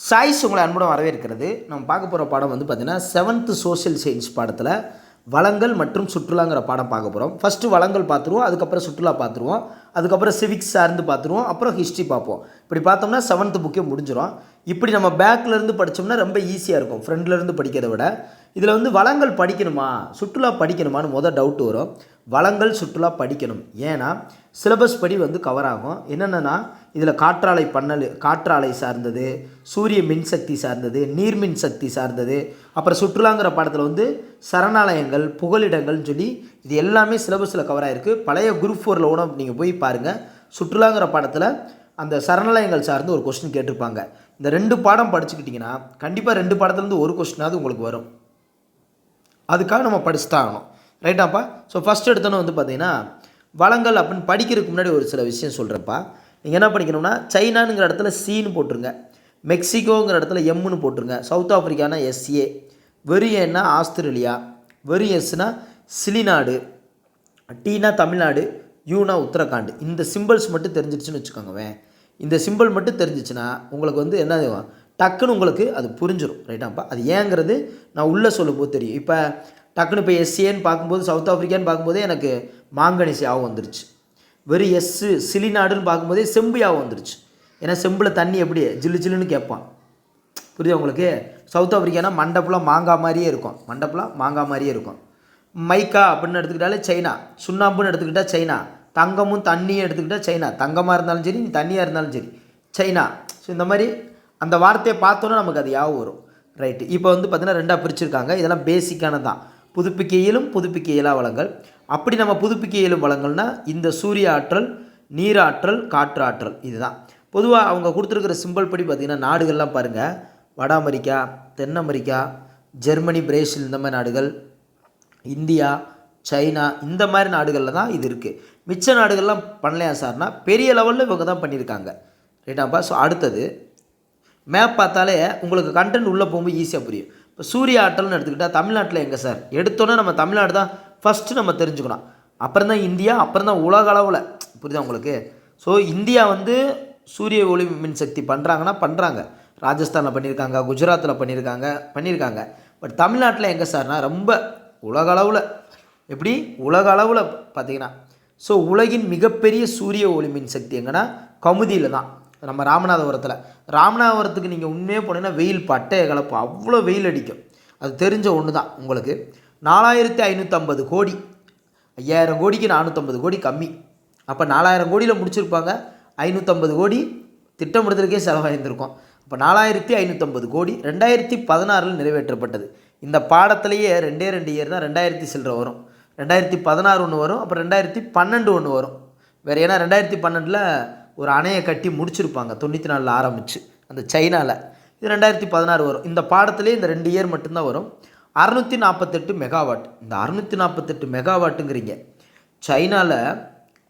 Choice உங்களை அன்புடன் வரவேற்கிறது. நம்ம பார்க்க போகிற பாடம் வந்து பார்த்திங்கன்னா செவன்த்து சோஷியல் சயின்ஸ் பாடத்தில் வளங்கள் மற்றும் சுற்றுலாங்கிற பாடம் பார்க்க போகிறோம் ஃபஸ்ட்டு வளங்கள் பார்த்துருவோம் அதுக்கப்புறம் சுற்றுலா பார்த்துருவோம் அதுக்கப்புறம் சிவிக்ஸ் சார்ந்து பார்த்துருவோம் அப்புறம் ஹிஸ்ட்ரி பார்ப்போம். இப்படி பார்த்தோம்னா செவன்த்து புக்கே முடிஞ்சிடும் இப்படி நம்ம பேக்லேருந்து படித்தோம்னா ரொம்ப ஈஸியாக இருக்கும் ஃப்ரெண்ட்லேருந்து படிக்கிறத விட. இதில் வந்து வளங்கள் படிக்கணுமா சுற்றுலா படிக்கணுமான்னு மொதல் டவுட் வரும். வளங்கள் சுற்றுலா படிக்கணும். ஏன்னா சிலபஸ் படி வந்து கவர் ஆகும். என்னென்னா இதில் காற்றாலை பண்ணல் காற்றாலை சார்ந்தது சூரிய மின்சக்தி சார்ந்தது நீர்மின் சக்தி சார்ந்தது அப்புறம் சுற்றுலாங்கிற பாடத்தில் வந்து சரணாலயங்கள் புகலிடங்கள்னு சொல்லி இது எல்லாமே சிலபஸில் கவர் ஆகிருக்கு பழைய குரூப் ஃபோரில் கூட நீங்கள் போய் பாருங்கள் சுற்றுலாங்கிற பாடத்தில் அந்த சரணாலயங்கள் சார்ந்து ஒரு கொஸ்டின் கேட்டிருப்பாங்க. இந்த ரெண்டு பாடம் படிச்சுக்கிட்டிங்கன்னா கண்டிப்பாக ரெண்டு பாடத்துலேருந்து ஒரு கொஸ்டினாவது உங்களுக்கு வரும். அதுக்காக நம்ம படிச்சு தான் ஆகணும் ரைட்டாப்பா ஸோ ஃபஸ்ட் எடுத்தோன்னு வந்து பார்த்திங்கன்னா வளங்கள் அப்படின்னு படிக்கிறதுக்கு முன்னாடி ஒரு சில விஷயம் சொல்கிறப்பா நீங்கள் என்ன பண்ணிக்கணும்னா சைனானுங்கிற இடத்துல சீன்னு போட்டுருங்க. மெக்சிகோங்கிற இடத்துல எம்முன்னு போட்டுருங்க. சவுத் ஆஃப்ரிக்கானா எஸ்ஏ வெறியன்னா ஆஸ்திரேலியா. வெறு எஸ்னா சிலிநாடு. டீனா தமிழ்நாடு. யூனா உத்தரகாண்ட். இந்த சிம்பிள்ஸ் மட்டும் தெரிஞ்சிடுச்சுன்னு வச்சுக்கோங்கவேன் இந்த சிம்பிள் மட்டும் தெரிஞ்சிச்சுன்னா உங்களுக்கு வந்து என்ன டக்குன்னு உங்களுக்கு அது புரிஞ்சிடும் ரைட்டாப்பா அது ஏங்கிறது நான் உள்ளே சொல்லும்போது தெரியும். இப்போ டக்குன்னு இப்போ எஸ்ஏன்னு பார்க்கும்போது சவுத் ஆஃப்ரிக்கான்னு பார்க்கும்போதே எனக்கு மாங்கனிசி ஆகும் வந்துருச்சு. வெறும் எஸ்ஸு சிலிநாடுன்னு பார்க்கும்போதே செம்பு வந்துருச்சு. ஏன்னா செம்பில் தண்ணி எப்படி? ஜில்லு ஜில்லுன்னு கேட்பான். புரியுது உங்களுக்கு? சவுத் ஆஃப்ரிக்கானா மண்டபம்லாம் மாங்காய் மாதிரியே இருக்கும். மண்டபம்லாம் மாங்காய் மாதிரியே இருக்கும். மைக்கா அப்படின்னு எடுத்துக்கிட்டாலே சைனா. சுண்ணாம்புன்னு எடுத்துக்கிட்டால் சைனா. தங்கமும் தண்ணியும் எடுத்துக்கிட்டால் சைனா. தங்கமாக இருந்தாலும் சரி தண்ணியாக இருந்தாலும் சரி சைனா. ஸோ இந்த மாதிரி அந்த வார்த்தையை பார்த்தோன்னே நமக்கு அது யாவும் வரும். ரைட்டு இப்போ வந்து பார்த்தீங்கன்னா ரெண்டாக பிரிச்சிருக்காங்க. இதெல்லாம் பேசிக்கானது தான் புதுப்பிக்க இயலும் புதுப்பிக்க இயலா வளங்கள் அப்படி நம்ம புதுப்பிக்க இயலும் வளங்கள்னா இந்த சூரிய ஆற்றல் நீராற்றல் காற்று ஆற்றல் இதுதான். பொதுவாக அவங்க கொடுத்துருக்கிற சிம்பிள் படி பார்த்திங்கன்னா நாடுகள்லாம் பாருங்கள் வட அமெரிக்கா தென் அமெரிக்கா ஜெர்மனி பிரேசில் இந்த மாதிரி நாடுகள் இந்தியா சைனா இந்த மாதிரி நாடுகளில் தான் இது இருக்குது மிச்ச நாடுகள்லாம் பண்ணலையா சார்னா பெரிய லெவலில் இவங்க தான் பண்ணியிருக்காங்க. ரைட்டாப்பா ஸோ அடுத்தது மேப் பார்த்தாலே உங்களுக்கு கண்டென்ட் உள்ளே போகும்போது ஈஸியாக புரியும். இப்போ சூரிய ஆற்றல்னு எடுத்துக்கிட்டால் தமிழ்நாட்டில் எங்கே சார் எடுத்தோன்னே நம்ம தமிழ்நாடு தான் ஃபஸ்ட்டு நம்ம தெரிஞ்சுக்கணும். அப்புறம் தான் இந்தியா அப்புறம் தான் உலக அளவில். புரியுதா உங்களுக்கு? ஸோ இந்தியா வந்து சூரிய ஒளி மின்சக்தி பண்ணுறாங்கன்னா பண்ணுறாங்க ராஜஸ்தானில் பண்ணியிருக்காங்க குஜராத்தில் பண்ணியிருக்காங்க பண்ணியிருக்காங்க பட் தமிழ்நாட்டில் எங்கே சார்னா ரொம்ப உலக அளவில். எப்படி? உலக அளவில் பார்த்தீங்கன்னா ஸோ உலகின் மிகப்பெரிய சூரிய ஒளி மின்சக்தி எங்கன்னா கமுதியில் தான். நம்ம ராமநாதபுரத்தில். ராமநாதபுரத்துக்கு நீங்கள் உண்மையாக போனீங்கன்னா வெயில் பட்டைய கலப்பு. அவ்வளோ வெயில் அடிக்கும். அது தெரிஞ்ச ஒன்று தான் உங்களுக்கு. நாலாயிரத்தி ஐநூற்றம்பது கோடி. ஐயாயிரம் கோடிக்கு நானூற்றம்பது கோடி கம்மி. அப்போ நாலாயிரம் கோடியில் முடிச்சிருப்பாங்க. ஐநூற்றம்பது கோடி திட்டமிடுதலுக்கே செலவாயிருந்திருக்கும். அப்போ நாலாயிரத்தி ஐநூற்றம்பது கோடி ரெண்டாயிரத்தி பதினாறில் நிறைவேற்றப்பட்டது. இந்த பாடத்திலேயே ரெண்டே ரெண்டு இயர் தான் ரெண்டாயிரத்தி சில்லற வரும். ரெண்டாயிரத்தி பதினாறு ஒன்று வரும். அப்புறம் ரெண்டாயிரத்தி பன்னெண்டு ஒன்று வரும். வேறு ஏன்னா ரெண்டாயிரத்தி பன்னெண்டில் ஒரு அணையை கட்டி முடிச்சிருப்பாங்க. தொண்ணூற்றி நாலில் ஆரம்பித்து அந்த சைனாவில் இது ரெண்டாயிரத்தி பதினாறு வரும். இந்த பாடத்திலே இந்த ரெண்டு இயர் மட்டும்தான் வரும். அறநூற்றி நாற்பத்தெட்டு மெகாவாட். இந்த அறுநூற்றி நாற்பத்தெட்டு மெகாவாட்டுங்கிறீங்க. சைனாவில்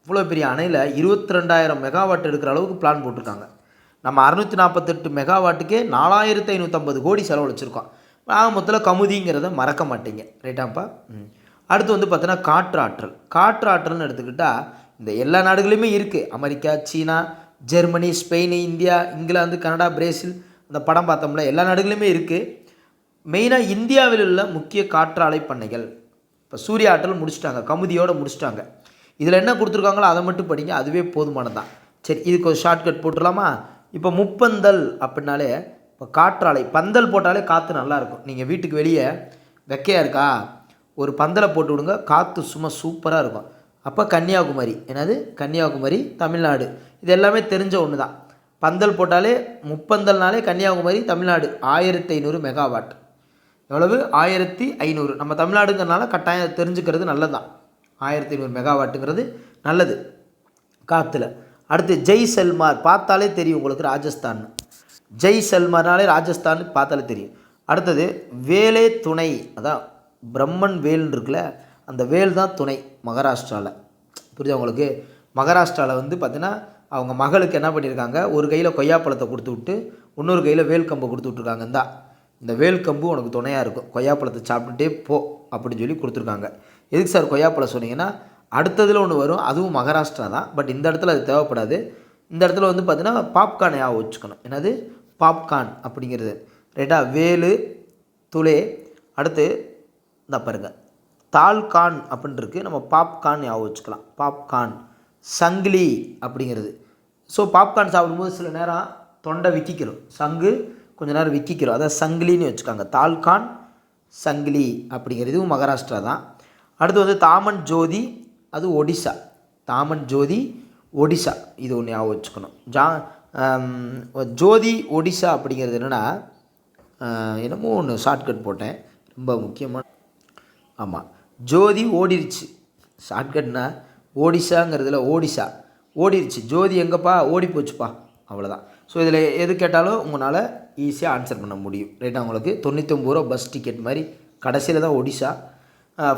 இவ்வளோ பெரிய அணையில் இருபத்தி ரெண்டாயிரம் மெகாவாட் எடுக்கிற அளவுக்கு பிளான் போட்டிருக்காங்க. நம்ம அறுநூற்றி நாற்பத்தெட்டு மெகாவாட்டுக்கே நாலாயிரத்தி ஐநூற்றம்பது கோடி செலவழிச்சிருக்கோம். ஆக மொத்தத்தில் கமுதிங்கிறத மறக்க மாட்டீங்க. ரைட்டாப்பா அடுத்து வந்து பார்த்தீங்கன்னா காற்று ஆற்றல் காற்று ஆற்றல்னு எடுத்துக்கிட்டால் இந்த எல்லா நாடுகளுமே இருக்குது அமெரிக்கா சீனா Germany Spain India England Canada Brazil அந்த படம் பார்த்தோம்ல எல்லா நாடுகளுமே இருக்குது மெயினாக இந்தியாவில் உள்ள முக்கிய காற்றாலை பண்ணைகள். இப்போ சூரிய ஆற்றல் முடிச்சிட்டாங்க கமுதியோடு முடிச்சிட்டாங்க. இதில் என்ன கொடுத்துருக்காங்களோ அதை மட்டும் படிங்க அதுவே போதுமானது தான் சரி இதுக்கு ஒரு ஷார்ட்கட் போட்டுடலாமா? இப்போ முப்பந்தல் அப்படின்னாலே இப்போ காற்றாலை பந்தல் போட்டாலே காற்று நல்லாயிருக்கும் நீங்கள் வீட்டுக்கு வெளியே வெக்கையாக இருக்கா? ஒரு பந்தலை போட்டு விடுங்க காற்று சும்மா சூப்பராக இருக்கும். அப்போ கன்னியாகுமரி என்னது? கன்னியாகுமரி தமிழ்நாடு. இது எல்லாமே தெரிஞ்ச ஒன்று தான் பந்தல் போட்டாலே முப்பந்தல்னாலே கன்னியாகுமரி தமிழ்நாடு. ஆயிரத்தி ஐநூறு மெகாவாட் எவ்வளவு? ஆயிரத்தி ஐநூறு. நம்ம தமிழ்நாடுங்கிறனால கட்டாயம் தெரிஞ்சுக்கிறது நல்லது தான் ஆயிரத்தி ஐநூறு மெகாவாட்டுங்கிறது நல்லது. காற்றுல அடுத்து ஜெய் செல்மார். பார்த்தாலே தெரியும் உங்களுக்கு ராஜஸ்தான் ஜெய் செல்மார்னாலே ராஜஸ்தான் பார்த்தாலே தெரியும். அடுத்தது வேலே துணை. அதான் பிரம்மன் வேல்னு இருக்குல்ல அந்த வேல் தான் துணை மகாராஷ்டிராவில் புரியுதா உங்களுக்கு? மகாராஷ்டிராவில் வந்து பார்த்தீங்கன்னா அவங்க மகளுக்கு என்ன பண்ணியிருக்காங்க? ஒரு கையில் கொய்யாப்பழத்தை கொடுத்து விட்டு இன்னொரு கையில் வேல் கம்பை கொடுத்து விட்ருக்காங்க இந்தா. இந்த வேல் கம்பு உனக்கு துணையாக இருக்கும். கொய்யாப்பழத்தை சாப்பிட்டுட்டே போ அப்படின்னு சொல்லி கொடுத்துருக்காங்க. எதுக்கு சார் கொய்யாப்பழம் சொன்னீங்கன்னா அடுத்ததில் ஒன்று வரும். அதுவும் மகாராஷ்டிரா தான். பட் இந்த இடத்துல அது தேவைப்படாது. இந்த இடத்துல வந்து பார்த்தீங்கன்னா பாப்கார்ன் ஞாபகம் வச்சுக்கணும். என்னது? பாப்கார்ன் அப்படிங்கிறது. ரைட்டா வேலு துளே. அடுத்து இந்த பாருங்க. தால்கான் அப்படின்ட்டுருக்கு நம்ம பாப்கார்ன் ஞாபகம் வச்சுக்கலாம். பாப்கார்ன். சங்கிலி அப்படிங்கிறது. ஸோ பாப்கார்ன் சாப்பிடும்போது சில நேரம் தொண்டை விக்கிக்கிறோம் சங்கு கொஞ்ச நேரம் விக்கிக்கிறோம். அதான் சங்கிலின்னு வச்சுக்காங்க. தால்கான் சங்கிலி அப்படிங்கிறது இதுவும் மகாராஷ்டிரா தான். அடுத்து வந்து தாமன் ஜோதி அது ஒடிசா. தாமன் ஜோதி ஒடிசா. இது ஒன்று ஞாபகம் வச்சுக்கணும். ஜா ஜோதி ஒடிசா அப்படிங்கிறது என்னென்னா என்னமோ ஒன்று ஷார்ட்கட் போட்டேன். ரொம்ப முக்கியமான ஆமாம் ஜோதி ஓடிருச்சு. ஷார்ட்கட்னா ஓடிசாங்கிறதுல ஓடிசா ஓடிருச்சு. ஜோதி எங்கேப்பா? ஓடி போச்சுப்பா அவ்வளோதான் ஸோ இதில் எது கேட்டாலும் உங்களால் ஈஸியாக ஆன்சர் பண்ண முடியும். ரைட்டா உங்களுக்கு தொண்ணூத்தொம்பது ரூபா பஸ் டிக்கெட் மாதிரி கடைசியில் தான் ஒடிஷா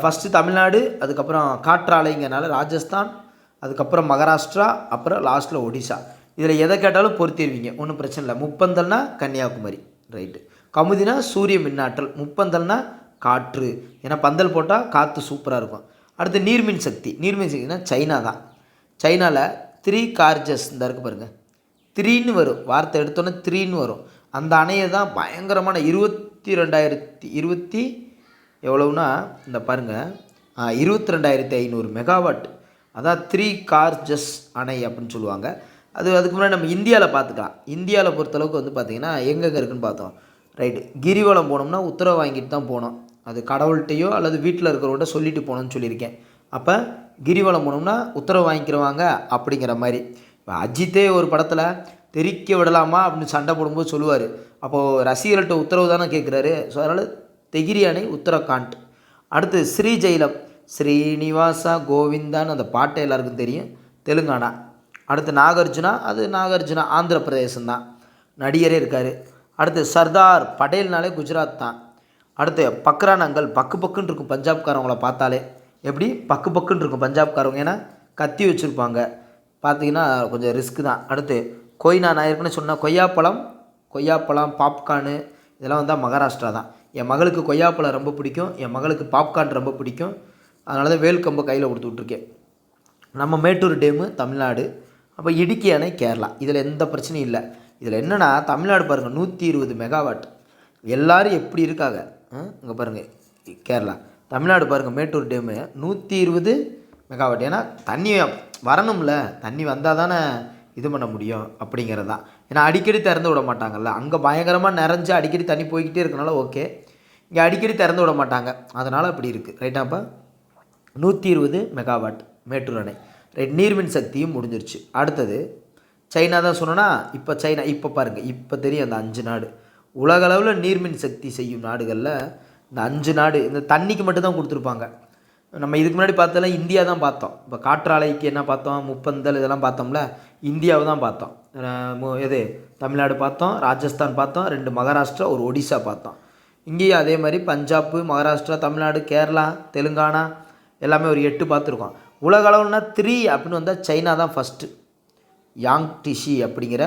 ஃபஸ்ட்டு தமிழ்நாடு அதுக்கப்புறம் காற்றாலைங்கிறனால ராஜஸ்தான் அதுக்கப்புறம் மகாராஷ்டிரா அப்புறம் லாஸ்ட்டில் ஒடிஷா இதில் எதை கேட்டாலும் பொருத்திடுவீங்க ஒன்றும் பிரச்சனை இல்லை. முப்பந்தல்னா கன்னியாகுமரி. ரைட்டு கமுதினா சூரிய மின்னாற்றல். முப்பந்தல்னா காற்று. ஏன்னா பந்தல் போட்டால் காற்று சூப்பராக இருக்கும். அடுத்து நீர்மின் சக்தி. நீர்மின் சக்தினா சைனா தான். சைனாவில் த்ரீ கார்ஜஸ் இந்த இருக்கு பாருங்கள் த்ரீன்னு வரும். வார்த்தை எடுத்தோன்னே த்ரீன்னு வரும். அந்த அணையை தான் பயங்கரமான இருபத்தி ரெண்டாயிரத்தி இருபத்தி எவ்வளவுனா இந்த பாருங்கள் இருபத்தி ரெண்டாயிரத்தி ஐநூறு மெகாவாட் அதான் த்ரீ கார்ஜஸ் அணை அப்படின்னு சொல்லுவாங்க. அது அதுக்கு முன்னாடி நம்ம இந்தியாவில் பார்த்துக்கலாம். இந்தியாவில் பொறுத்தளவுக்கு வந்து பார்த்திங்கன்னா எங்கெங்கே இருக்குதுன்னு பார்த்தோம். ரைட்டு கிரிவலம் போனோம்னா உத்தரவு வாங்கிட்டு தான் போனோம். அது கடவுள்கிட்டையோ அல்லது வீட்டில் இருக்கிறவங்கள்ட்ட சொல்லிட்டு போகணும்னு சொல்லியிருக்கேன். அப்போ கிரிவலம் போனோம்னா உத்தரவு வாங்கிக்கிறவாங்க அப்படிங்கிற மாதிரி. இப்போ அஜித்தே ஒரு படத்தில் தெரிக்க விடலாமா அப்படின்னு சண்டை போடும்போது சொல்லுவார். அப்போது ரசிகர்கள்ட்ட உத்தரவு தானே கேட்குறாரு ஸோ அதனால் தெகிரி அணை உத்தரகாண்ட். அடுத்து ஸ்ரீஜெயிலம். ஸ்ரீனிவாசா கோவிந்தான்னு அந்த பாட்டு எல்லாருக்கும் தெரியும். தெலுங்கானா. அடுத்து நாகார்ஜுனா அது நாகார்ஜுனா ஆந்திர பிரதேசம் தான் நடிகரே இருக்கார். அடுத்து சர்தார் படேல்னாலே குஜராத் தான் அடுத்து பக்ரானங்கள் பக்கு பக்குன்னு இருக்கும் பஞ்சாப்காரவங்கள பார்த்தாலே. எப்படி? பக்கு பக்குன்னு இருக்கும் பஞ்சாப்காரவங்க. ஏன்னா கத்தி வச்சுருப்பாங்க. பார்த்தீங்கன்னா கொஞ்சம் ரிஸ்க்கு தான். அடுத்து கொய் நான் ஏற்கனவே சொன்னேன் கொய்யாப்பழம் கொய்யாப்பழம் பாப்கார்னு இதெல்லாம் வந்தால் மகாராஷ்டிரா தான். என் மகளுக்கு கொய்யாப்பழம் ரொம்ப பிடிக்கும் என் மகளுக்கு பாப்கார்ன் ரொம்ப பிடிக்கும். அதனால தான் வேல்கம்பை கையில் கொடுத்து விட்ருக்கேன் நம்ம மேட்டூர் டேமு தமிழ்நாடு. அப்போ இடுக்கி அணை கேரளா. இதில் எந்த பிரச்சனையும் இல்லை. இதில் என்னென்னா தமிழ்நாடு பாருங்கள் நூற்றி இருபது மெகாவாட் எல்லாரும் எப்படி இருக்காங்க? இங்கே பாருங்கள் கேரளா. தமிழ்நாடு பாருங்கள் மேட்டூர் டேமு நூற்றி இருபது மெகாவாட் ஏன்னா தண்ணி வரணும்ல. தண்ணி வந்தால் தானே இது பண்ண முடியும் அப்படிங்கிறது தான். ஏன்னா அடிக்கடி திறந்து விட மாட்டாங்கல்ல. அங்கே பயங்கரமாக நிறைஞ்சு அடிக்கடி தண்ணி போய்கிட்டே இருக்கனால ஓகே. இங்கே அடிக்கடி திறந்து விட மாட்டாங்க. அதனால் அப்படி இருக்குது ரைட்டாப்பா நூற்றி இருபது மெகாவாட் மேட்டூர் அணை. ரைட் நீர்மின் சக்தியும் முடிஞ்சிருச்சு. அடுத்தது சைனா தான் சொன்னோன்னா இப்போ சைனா இப்போ பாருங்கள் இப்போ தெரியும் அந்த அஞ்சு நாடு. உலகளவில் நீர்மின் சக்தி செய்யும் நாடுகளில் இந்த அஞ்சு நாடு இந்த தண்ணிக்கு மட்டும்தான் கொடுத்துருப்பாங்க. நம்ம இதுக்கு முன்னாடி பார்த்ததெல்லாம் இந்தியா தான் பார்த்தோம். இப்போ காற்றாலைக்கு என்ன பார்த்தோம்? முப்பந்தல் இதெல்லாம் பார்த்தோம்ல. இந்தியாவை தான் பார்த்தோம். இது எது தமிழ்நாடு பார்த்தோம் ராஜஸ்தான் பார்த்தோம் ரெண்டு மகாராஷ்டிரா ஒரு ஒடிசா பார்த்தோம். இங்கேயும் அதே மாதிரி பஞ்சாப் மகாராஷ்டிரா தமிழ்நாடு கேரளா தெலுங்கானா எல்லாமே ஒரு எட்டு பார்த்துருக்கோம். உலக அளவுனா த்ரீ அப்படின்னு வந்தால் சைனா தான் ஃபஸ்ட்டு யாங் டிஷி அப்படிங்கிற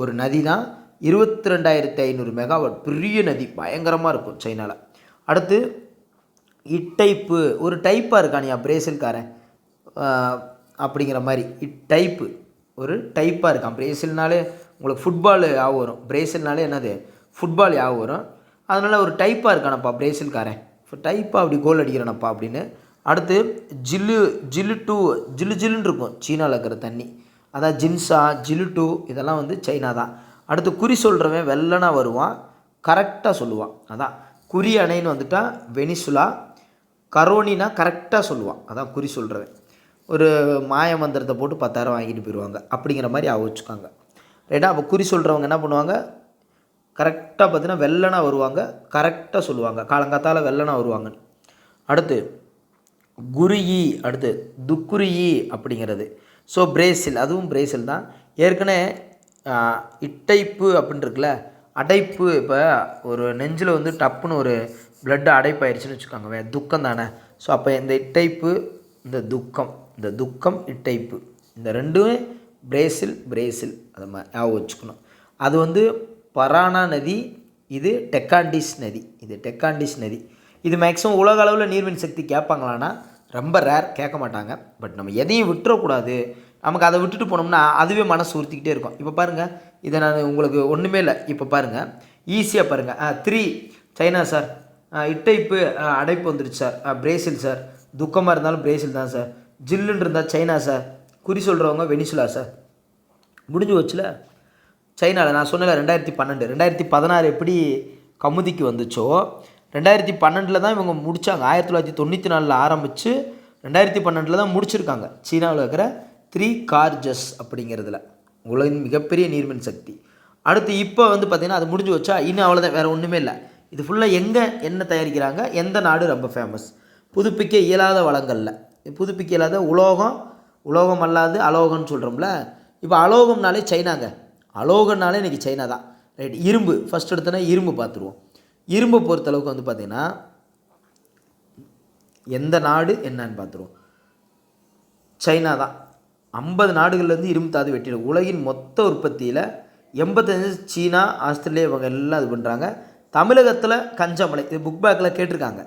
ஒரு நதி தான். இருபத்தி ரெண்டாயிரத்தி ஐநூறு மெகாவாட் பெரிய நதி. பயங்கரமாக இருக்கும் சைனாவில் அடுத்து இட்டைப்பு. ஒரு டைப்பாக இருக்கானியா பிரேசில்காரன் அப்படிங்கிற மாதிரி. இட்டைப்பு ஒரு டைப்பாக இருக்கான் பிரேசில்னாலே உங்களுக்கு ஃபுட்பால் ஞாபகம் வரும். பிரேசில்னாலே என்னது? ஃபுட்பால் ஞாபகம் வரும். அதனால் ஒரு டைப்பாக இருக்கானப்பா பிரேசில்காரன். டைப்பாக அப்படி கோல் அடிக்கிறானப்பா அப்படின்னு. அடுத்து ஜில்லு ஜில்லு டூ ஜில்லு ஜில்லுன்னு இருக்கும். சீனாவில் இருக்கிற தண்ணி. அதான் ஜின்ஸா ஜில்லு டூ இதெல்லாம் வந்து சைனா தான். அடுத்து குறி சொல்கிறவன் வெள்ளனா வருவான். கரெக்டாக சொல்லுவான். அதான். குறி அணைன்னு வந்துட்டால் வெனிசுலா. கரோனினா கரெக்டாக சொல்லுவான். அதான் குறி சொல்கிறவன் ஒரு மாய மந்திரத்தை போட்டு பத்தாயிரம் வாங்கிட்டு போயிடுவாங்க. அப்படிங்கிற மாதிரி அவ வச்சுக்காங்க. ரைட்டா அப்போ குறி சொல்கிறவங்க என்ன பண்ணுவாங்க? கரெக்டாக பார்த்தீங்கன்னா வெள்ளனா வருவாங்க. கரெக்டாக சொல்லுவாங்க. காலங்காத்தால் வெள்ளனா வருவாங்க. அடுத்து குருயி அடுத்து துக்குருயி அப்படிங்கிறது. ஸோ பிரேசில் அதுவும் பிரேசில் தான். ஏற்கனவே இட்டைப்பு அப்படின்னு இருக்குல்ல அடைப்பு இப்போ ஒரு நெஞ்சில் வந்து டப்புன்னு ஒரு பிளட் அடைப்பாயிருச்சுன்னு வச்சுக்கோங்க. வே துக்கம் தானே ஸோ அப்போ இந்த இட்டைப்பு இந்த துக்கம் இந்த துக்கம் இட்டைப்பு. இந்த ரெண்டுமே பிரேசில் பிரேசில். அதை மாதிரி ஞாபகம் வச்சுக்கணும். அது வந்து பரானா நதி இது டெக்காண்டிஸ் நதி. இது டெக்காண்டிஸ் நதி. இது மேக்ஸிமம் உலக அளவில் நீர்மின் சக்தி கேட்பாங்களான்னா ரொம்ப ரேர் கேட்க மாட்டாங்க. பட் நம்ம எதையும் விட்டுறக்கூடாது. நமக்கு அதை விட்டுட்டு போனோம்னா அதுவே மனசு உறுத்திக்கிட்டே இருக்கும். இப்போ பாருங்கள் இதை நான் உங்களுக்கு ஒன்றுமே இல்லை. இப்போ பாருங்கள் ஈஸியாக பாருங்கள் த்ரீ சைனா சார் இட்டைப்பு அடைப்பு வந்துருச்சு சார் பிரேசில் சார் துக்கமாக இருந்தாலும் பிரேசில் தான் சார். ஜில்லுன்னு இருந்தால் சைனா சார். குறி சொல்கிறவங்க வெனிசுலா சார். முடிஞ்சு வச்சுல சைனாவில் நான் சொன்னல ரெண்டாயிரத்தி பன்னெண்டு. ரெண்டாயிரத்தி பதினாறு எப்படி கமுதிக்கு வந்துச்சோ ரெண்டாயிரத்தி பன்னெண்டில் தான் இவங்க முடித்தாங்க ஆயிரத்தி தொள்ளாயிரத்தி தொண்ணூற்றி நாலில் ஆரம்பித்து ரெண்டாயிரத்தி பன்னெண்டில் தான் முடிச்சிருக்காங்க. சீனாவில் இருக்கிற த்ரீ கார்ஜஸ் அப்படிங்கிறதுல. உலகின் மிகப்பெரிய நீர்மின் சக்தி. அடுத்து இப்போ வந்து பார்த்திங்கன்னா அது முடிஞ்சு வச்சா இன்னும் அவ்வளோதான் வேறு ஒன்றுமே இல்லை. இது ஃபுல்லாக எங்கே என்ன தயாரிக்கிறாங்க? எந்த நாடு ரொம்ப ஃபேமஸ் புதுப்பிக்க இயலாத வளங்களில். புதுப்பிக்க இயலாத உலோகம் உலோகம் அல்லாது அலோகம்னு சொல்கிறோம்ல இப்போ அலோகம்னாலே சைனாங்க. அலோகம்னாலே இன்றைக்கி சைனா தான். ரைட் இரும்பு. ஃபஸ்ட் எடுத்தோன்னா இரும்பு பார்த்துருவோம். இரும்பை பொறுத்தளவுக்கு வந்து பார்த்திங்கன்னா எந்த நாடு என்னன்னு பார்த்துருவோம். சைனா தான். ஐம்பது நாடுகள்லேருந்து இரும்பு தாது வெட்டிடும். உலகின் மொத்த உற்பத்தியில் எண்பத்தஞ்சு சீனா ஆஸ்திரேலியா இவங்க எல்லாம் இது பண்ணுறாங்க தமிழகத்தில் கஞ்சமலை இது புக் பேக்கில் கேட்டிருக்காங்க.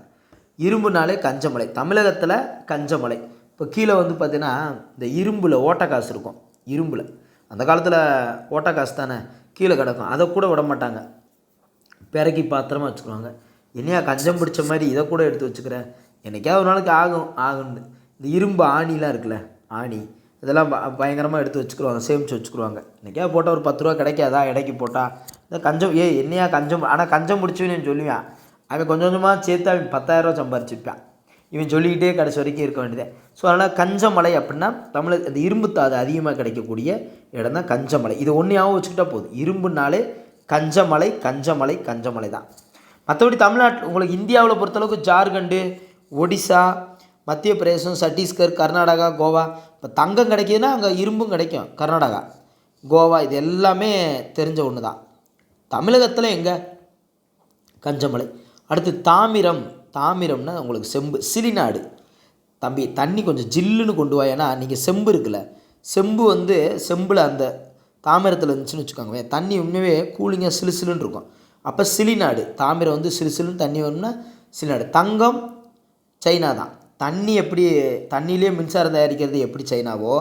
இரும்புனாலே கஞ்சமலை. தமிழகத்தில் கஞ்சமலை. இப்போ கீழே வந்து பார்த்தீங்கன்னா இந்த இரும்பில் ஓட்டக்காசு காசு இருக்கும். இரும்பில். அந்த காலத்தில் ஓட்டக்காசு காசு தானே? கீழே கிடக்கும். அதை கூட விட மாட்டாங்க. பிறக்கி பாத்திரமாக வச்சுக்குவாங்க. என்னையா கஞ்சம் பிடிச்ச மாதிரி இதை கூட எடுத்து வச்சுக்கிறேன் என்னைக்காவது ஒரு நாளைக்கு ஆகும் ஆகும்னு. இந்த இரும்பு ஆணிலாம் இருக்குல்ல ஆணி. இதெல்லாம் ப பயங்கரமாக எடுத்து வச்சுக்குருவாங்க சேமித்து வச்சுக்குருவாங்க. என்னைக்கா போட்டால் ஒரு பத்து ரூபா கிடைக்காதா? இடைக்கு போட்டால் இந்த கஞ்சம் ஏ என்னையா கஞ்சம் ஆனால் கஞ்சம் பிடிச்சவனு சொல்லுவேன் அவன் கொஞ்சம் கொஞ்சமாக சேர்த்து அவன் பத்தாயிரரூவா சம்பாரிச்சிருப்பான். இவன் சொல்லிக்கிட்டே கடைசி வரைக்கும் இருக்க வேண்டியது ஸோ அதனால் கஞ்சமலை அப்படின்னா தமிழ் இந்த இரும்பு தாது அதிகமாக கிடைக்கக்கூடிய இடம் தான் கஞ்சமலை. இது ஒன்றையாகவும் வச்சுக்கிட்டா போதும். இரும்புனாலே கஞ்சமலை கஞ்சமலை கஞ்சமலை தான். மற்றபடி தமிழ்நாட்டில் உங்களுக்கு இந்தியாவில் பொறுத்தளவுக்கு ஜார்க்கண்டு ஒடிசா மத்திய பிரதேசம் சத்தீஸ்கர் கர்நாடகா கோவா இப்போ தங்கம் கிடைக்கிதுன்னா அங்கே இரும்பும் கிடைக்கும். கர்நாடகா கோவா இது எல்லாமே தெரிஞ்ச ஒன்று தான் தமிழகத்தில் எங்கே? கஞ்சமலை. அடுத்து தாமிரம் தாமிரம்னா உங்களுக்கு செம்பு சிலிநாடு. தம்பி தண்ணி கொஞ்சம் ஜில்லுன்னு கொண்டு வா. ஏன்னா நீங்கள் செம்பு இருக்குல்ல செம்பு வந்து செம்பில் அந்த தாமிரத்தில் இருந்துச்சுன்னு வச்சுக்கோங்க தண்ணி உண்மையே கூலிங்காக சிலு சிலுன்னு இருக்கும். அப்போ சிலிநாடு தாமிரம் வந்து சிலு சிலுன்னு தண்ணி வரும்னா சிலிநாடு. தங்கம் சைனா தான். தண்ணி எப்படி தண்ணியிலே மின்சாரம் தயாரிக்கிறது எப்படி சைனாவோ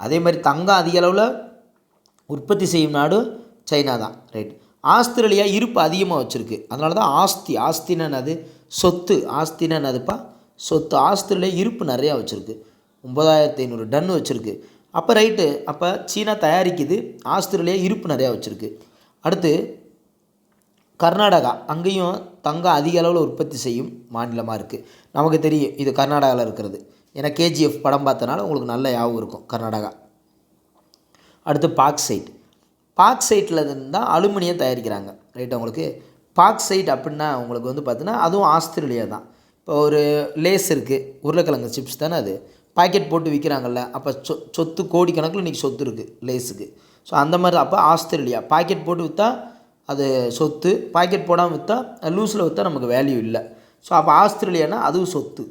அதே மாதிரி தங்கம் அதிக அளவில் உற்பத்தி செய்யும் நாடும் சைனா தான். ரைட் ஆஸ்திரேலியா இருப்பு அதிகமாக வச்சுருக்கு. அதனால தான் ஆஸ்தி ஆஸ்தினா அது சொத்து ஆஸ்தினா என்னதுப்பா சொத்து. ஆஸ்திரேலியா இருப்பு நிறையா வச்சுருக்கு. ஒம்பதாயிரத்தி ஐநூறு டன் வச்சுருக்கு. அப்போ ரைட்டு அப்போ சீனா தயாரிக்குது. ஆஸ்திரேலியா இருப்பு நிறையா வச்சுருக்கு. அடுத்து கர்நாடகா. அங்கேயும் தங்கம் அதிக அளவில் உற்பத்தி செய்யும் மாநிலமாக இருக்குது நமக்கு தெரியும் இது கர்நாடகாவில் இருக்கிறது. ஏன்னா கேஜிஎஃப் படம் பார்த்தனால உங்களுக்கு நல்ல ஞாபகம் இருக்கும் கர்நாடகா. அடுத்து பாக்சைட் பாக்சைட்டில் இருந்தால் அலுமினியம் தயாரிக்கிறாங்க. ரைட் உங்களுக்கு? பாக்சைட் அப்படின்னா உங்களுக்கு வந்து பார்த்தீங்கன்னா அதுவும் ஆஸ்திரேலியா தான். இப்போ ஒரு லேஸ் இருக்குது உருளைக்கிழங்கு சிப்ஸ் தானே அது? பாக்கெட் போட்டு விற்கிறாங்கல்ல அப்போ சொ சொத்து கோடிக்கணக்கில் இன்றைக்கி சொத்து இருக்குது லேஸுக்கு. ஸோ அந்த மாதிரி அப்போ ஆஸ்திரேலியா. பாக்கெட் போட்டு விற்றா அது சொத்து. பாக்கெட் போடாமல் விற்றா லூஸில் விற்றா நமக்கு வேல்யூ இல்லை. ஸோ அப்போ ஆஸ்திரேலியானா அதுவும் சொத்து.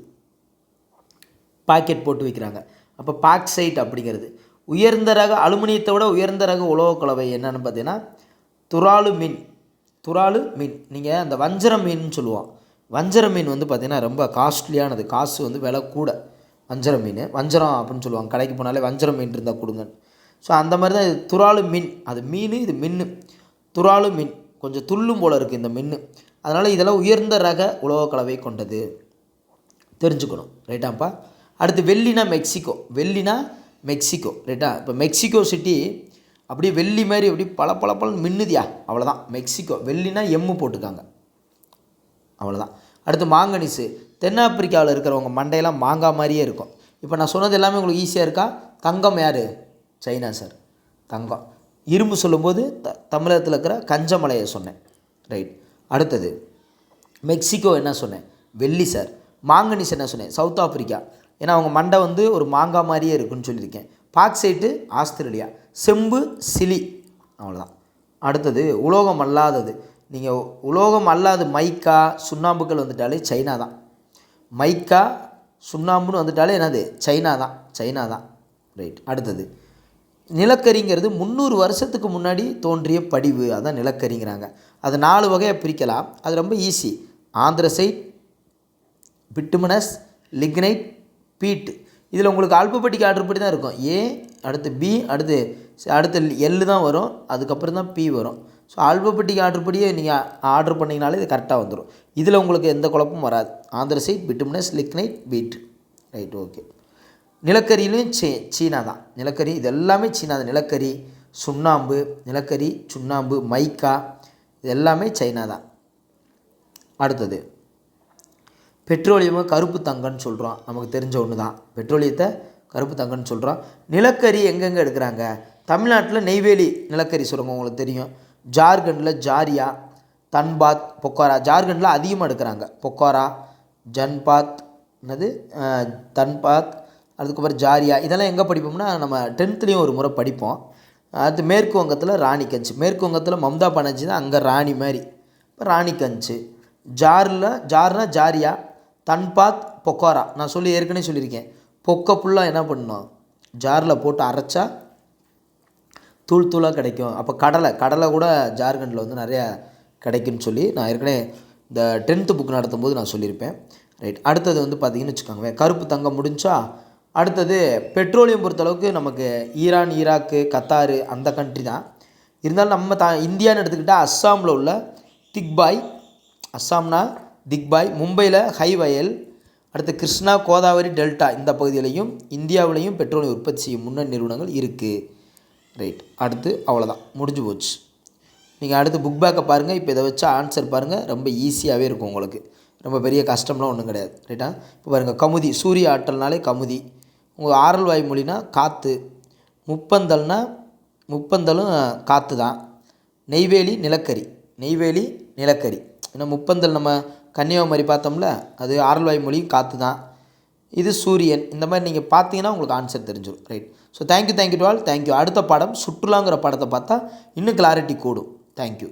பாக்கெட் போட்டு விற்கிறாங்க அப்போ பாக்சைட் அப்படிங்கிறது. உயர்ந்த ரக அலுமினியத்தை விட உயர்ந்த ரக உலோகக் கலவை என்னென்னு பார்த்தீங்கன்னா துறாலு மீன். துறாலு மீன். நீங்கள் அந்த வஞ்சர மீன் சொல்லுவோம். வஞ்சர மீன் வந்து பார்த்திங்கன்னா ரொம்ப காஸ்ட்லியானது காசு வந்து விலை கூட. வஞ்சர மீன். வஞ்சரம் அப்படின்னு சொல்லுவாங்க. கடைக்கு போனாலே வஞ்சர மீன் இருந்தால் கொடுங்கன்னு ஸோ அந்த மாதிரி தான் இது துறாலு மீன். அது மீன் இது மின்னு. துறாலு மீன். கொஞ்சம் துள்ளும் போல் இருக்குது இந்த மின்னு. அதனால் இதெல்லாம் உயர்ந்த ரக உலோக கலவை கொண்டது. தெரிஞ்சுக்கணும். ரைட்டாப்பா அடுத்து வெள்ளினா மெக்சிகோ. வெள்ளினா மெக்சிகோ ரைட்டா? இப்போ மெக்சிகோ சிட்டி அப்படியே வெள்ளி மாதிரி அப்படி பல பல பல மின்னுதியா? அவ்வளோதான் மெக்சிகோ வெள்ளினா எம்மு போட்டுக்காங்க. அவ்வளோதான் அடுத்து மாங்கனிஸு தென்னாப்பிரிக்காவில் இருக்கிறவங்க மண்டையெல்லாம் மாங்காய் மாதிரியே இருக்கும். இப்போ நான் சொன்னது எல்லாமே உங்களுக்கு ஈஸியாக இருக்கா? தங்கம் யார்? சைனா சார் தங்கம். இரும்பு சொல்லும்போது த தமிழகத்தில் இருக்கிற கஞ்சமலையை சொன்னேன். ரைட். அடுத்தது மெக்சிகோ என்ன சொன்னேன்? வெள்ளி சார் மாங்கனிஸ் என்ன சொன்னேன்? South Africa. ஏன்னா அவங்க மண்டை வந்து ஒரு மாங்காய் மாதிரியே இருக்குன்னு சொல்லியிருக்கேன். பாக்சைட்டு ஆஸ்திரேலியா செம்பு சிலி அவ்வளோதான் அடுத்தது உலோகம் அல்லாதது. நீங்கள் உலோகம் அல்லாத மைக்கா சுண்ணாம்புகள் வந்துட்டாலே சைனா தான். மைக்கா சுண்ணாம்புன்னு வந்துட்டாலே என்னது? சைனா தான். சைனா தான். ரைட் அடுத்தது நிலக்கரிங்கிறது முந்நூறு வருஷத்துக்கு முன்னாடி தோன்றிய படிவு. அதான் நிலக்கரிங்கிறாங்க. அது நாலு வகையாக பிரிக்கலாம். அது ரொம்ப easy anthracite bituminous lignite peat. இதில் உங்களுக்கு ஆல்பபெட்டிக் ஆர்டர் படி தான் இருக்கும். ஏ அடுத்து பி அடுத்து அடுத்து எல்லு தான் வரும். அதுக்கப்புறம் தான் பி வரும். ஸோ ஆல்பபெட்டிக் ஆர்டர் படியே நீங்கள் ஆர்டர் பண்ணிங்கனாலே இது கரெக்டாக வந்துடும் இதில் உங்களுக்கு எந்த குழப்பமும் வராது. Anthracite bituminous lignite peat. Right okay. நிலக்கரியிலையும் சீ சீனா தான். நிலக்கரி இது எல்லாமே சீனா தான். நிலக்கரி சுண்ணாம்பு நிலக்கரி சுண்ணாம்பு மைக்கா இது எல்லாமே சைனா தான். அடுத்தது பெட்ரோலியமாக கருப்பு தங்கம்னு சொல்கிறோம் நமக்கு தெரிஞ்ச ஒன்று தான் பெட்ரோலியத்தை கருப்பு தங்கம்னு சொல்கிறோம் நிலக்கரி எங்கெங்கே எடுக்கிறாங்க? தமிழ்நாட்டில் நெய்வேலி நிலக்கரி சுரங்கம் உங்களுக்கு தெரியும். ஜார்க்கண்டில் ஜாரியா தன்பாத் பொக்காரா. ஜார்க்கண்டில் அதிகமாக எடுக்கிறாங்க. பொக்காரா ஜன்பாத் என்னது? தன்பாத் அதுக்கப்புறம் ஜாரியா. இதெல்லாம் எங்கே படிப்போம்னா நம்ம டென்த்துலேயும் ஒரு முறை படிப்போம். அடுத்து மேற்கு வங்கத்தில் ராணிகஞ்ச் மேற்கு வங்கத்தில் மம்தா பானர்ஜி தான் அங்கே ராணி மாதிரி. இப்போ ராணிகஞ்ச் ஜாரில் ஜார்னா ஜாரியா. தன்பாத் பொக்காரா. நான் சொல்லி ஏற்கனவே சொல்லியிருக்கேன். பொக்க புல்லாக என்ன பண்ணணும் ஜாரில் போட்டு அரைச்சா தூள் தூளாக கிடைக்கும். அப்போ கடலை கடலை கூட ஜார்க்கண்டில் வந்து நிறையா கிடைக்குன்னு சொல்லி நான் ஏற்கனவே இந்த டென்த்து புக் நடத்தும் போது நான் சொல்லியிருப்பேன். ரைட் அடுத்தது வந்து பார்த்தீங்கன்னு வச்சுக்கோங்க கருப்பு தங்கம் முடிஞ்சா அடுத்தது பெட்ரோலியம் பொறுத்தளவுக்கு நமக்கு ஈரான் ஈராக்கு கத்தாரு அந்த கண்ட்ரி தான். இருந்தாலும் நம்ம த இந்தியான்னு எடுத்துக்கிட்டால் அஸ்ஸாமில் உள்ள திக்பாய் அஸ்ஸாம்னா திக்பாய் மும்பையில் ஹைவயல் அடுத்து கிருஷ்ணா கோதாவரி டெல்டா இந்த பகுதியிலையும் இந்தியாவிலையும் பெட்ரோலியம் உற்பத்தி செய்யும் முன்னணி நிறுவனங்கள் இருக்குது ரைட் அடுத்து அவ்வளோதான் முடிஞ்சு போச்சு. நீங்கள் அடுத்து புக் பேக்கை பாருங்கள் இப்போ இதை வச்சு ஆன்சர் பாருங்கள் ரொம்ப ஈஸியாகவே இருக்கும் உங்களுக்கு. ரொம்ப பெரிய கஷ்டம்லாம் ஒன்றும் கிடையாது. ரைட்டா இப்போ பாருங்கள் கமுதி சூரிய ஆற்றல்னாலே கமுதி. உங்கள் ஆரல் வாய் மொழினா காற்று முப்பந்தல்னா முப்பந்தலும் காற்று தான் நெய்வேலி நிலக்கரி. நெய்வேலி நிலக்கரி. ஏன்னா முப்பந்தல் நம்ம கன்னியாகுமரி பார்த்தோம்ல அது ஆரல்வாய் மொழியும் காற்று தான். இது சூரியன். இந்த மாதிரி நீங்கள் பார்த்தீங்கன்னா உங்களுக்கு ஆன்சர் தெரிஞ்சிடும் right so thank you thank you to all thank you அடுத்த பாடம் சுற்றுலாங்கிற படத்தை பார்த்தா இன்னும் கிளாரிட்டி கூடும். தேங்க்யூ